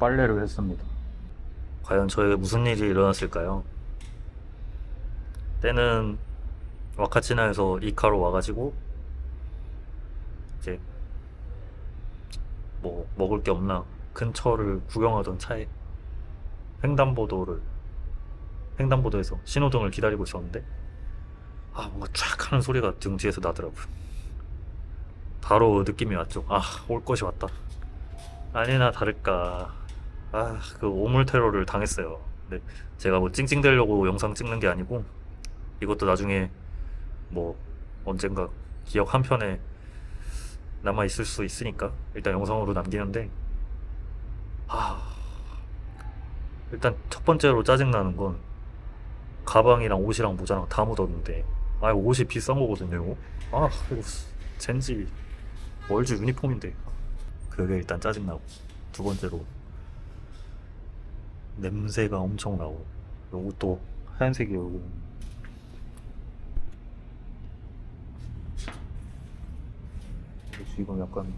빨래를 했습니다. 과연 저에게 무슨 일이 일어났을까요? 때는 와카치나에서 이카로 와가지고 이제 뭐 먹을 게 없나 근처를 구경하던 차에 횡단보도를 횡단보도에서 신호등을 기다리고 있었는데 아 뭔가 쫙 하는 소리가 등 뒤에서 나더라고요. 바로 느낌이 왔죠. 아 올 것이 왔다. 아니나 다를까 아 그 오물 테러를 당했어요. 근데 제가 뭐 찡찡대려고 영상 찍는 게 아니고 이것도 나중에 뭐 언젠가 기억 한 편에 남아 있을 수 있으니까 일단 영상으로 남기는데 아 일단 첫 번째로 짜증 나는 건 가방이랑 옷이랑 모자랑 다 묻었는데 아 옷이 비싼 거거든요 아 이거 젠지 월주 유니폼인데 그게 일단 짜증 나고 두 번째로 냄새가 엄청 나고 옷도 하얀색이고 지금 약간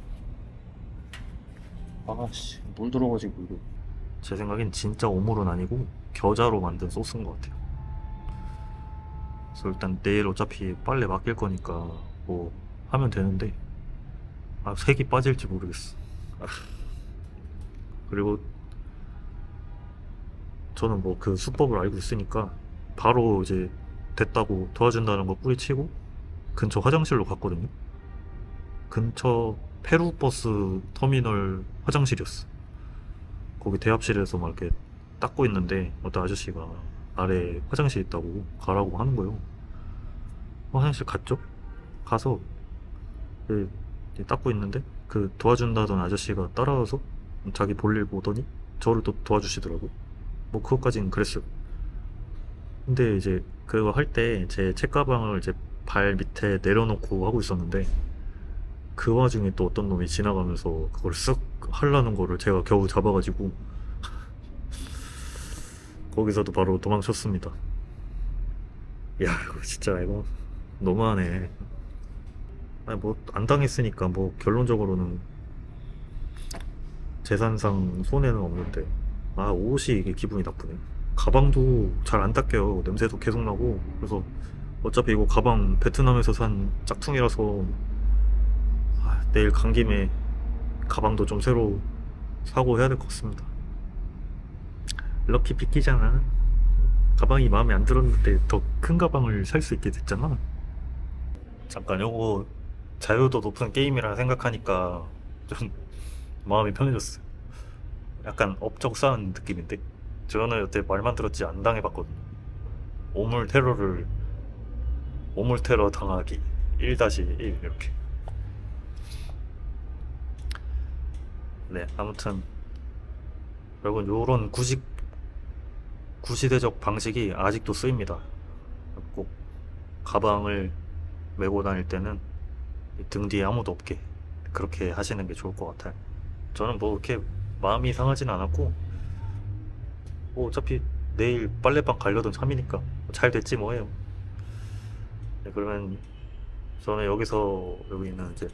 아씨 물 들어가지고 이거. 제 생각엔 진짜 오물은 아니고 겨자로 만든 소스인 것 같아요. 그래서 일단 내일 어차피 빨래 맡길 거니까 뭐 하면 되는데 아 색이 빠질지 모르겠어. 아. 그리고 저는 뭐 그 수법을 알고 있으니까 바로 이제 됐다고 도와준다는 거 뿌리치고 근처 화장실로 갔거든요. 근처 페루 버스 터미널 화장실이었어. 거기 대합실에서 막 이렇게 닦고 있는데 어떤 아저씨가 아래 화장실 있다고 가라고 하는 거예요. 화장실 갔죠? 가서 그 이제 닦고 있는데 그 도와준다던 아저씨가 따라와서 자기 볼일 보더니 저를 또 도와주시더라고. 뭐 그것까지는 그랬어요. 근데 이제 그거 할 때 제 책가방을 이제 발 밑에 내려놓고 하고 있었는데 그 와중에 또 어떤 놈이 지나가면서 그걸 쓱 하려는 거를 제가 겨우 잡아가지고 거기서도 바로 도망쳤습니다. 야 이거 진짜 이거 너무하네. 아니 뭐 안 당했으니까 뭐 결론적으로는 재산상 손해는 없는데 아 옷이 이게 기분이 나쁘네. 가방도 잘 안 닦여요. 냄새도 계속 나고. 그래서 어차피 이거 가방 베트남에서 산 짝퉁이라서 아, 내일 간 김에 가방도 좀 새로 사고 해야 될 것 같습니다. 럭키 비키잖아. 가방이 마음에 안 들었는데 더 큰 가방을 살 수 있게 됐잖아. 잠깐 요거 자유도 높은 게임이라 생각하니까 좀 마음이 편해졌어요 약간 업적 쌓은 느낌인데? 저는 여태 말만 들었지 안 당해봤거든요. 오물 테러를 오물 테러 당하기. 1-1 이렇게. 네 아무튼 여러분 요런 구식 구시대적 방식이 아직도 쓰입니다. 꼭 가방을 메고 다닐 때는 등 뒤에 아무도 없게 그렇게 하시는 게 좋을 것 같아요. 저는 뭐 이렇게 마음이 상하진 않았고 뭐 어차피 내일 빨래방 가려던 참이니까 잘 됐지 뭐해요. 네, 그러면 저는 여기서 여기 있는 이제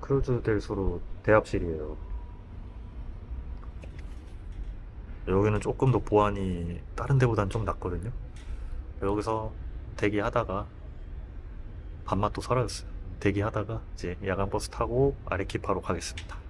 크루즈 델소로 대합실이에요. 여기는 조금 더 보안이 다른 데보단 좀 낫거든요. 여기서 대기하다가 또 사라졌어요 대기하다가 이제 야간 버스 타고 아레키파로 가겠습니다.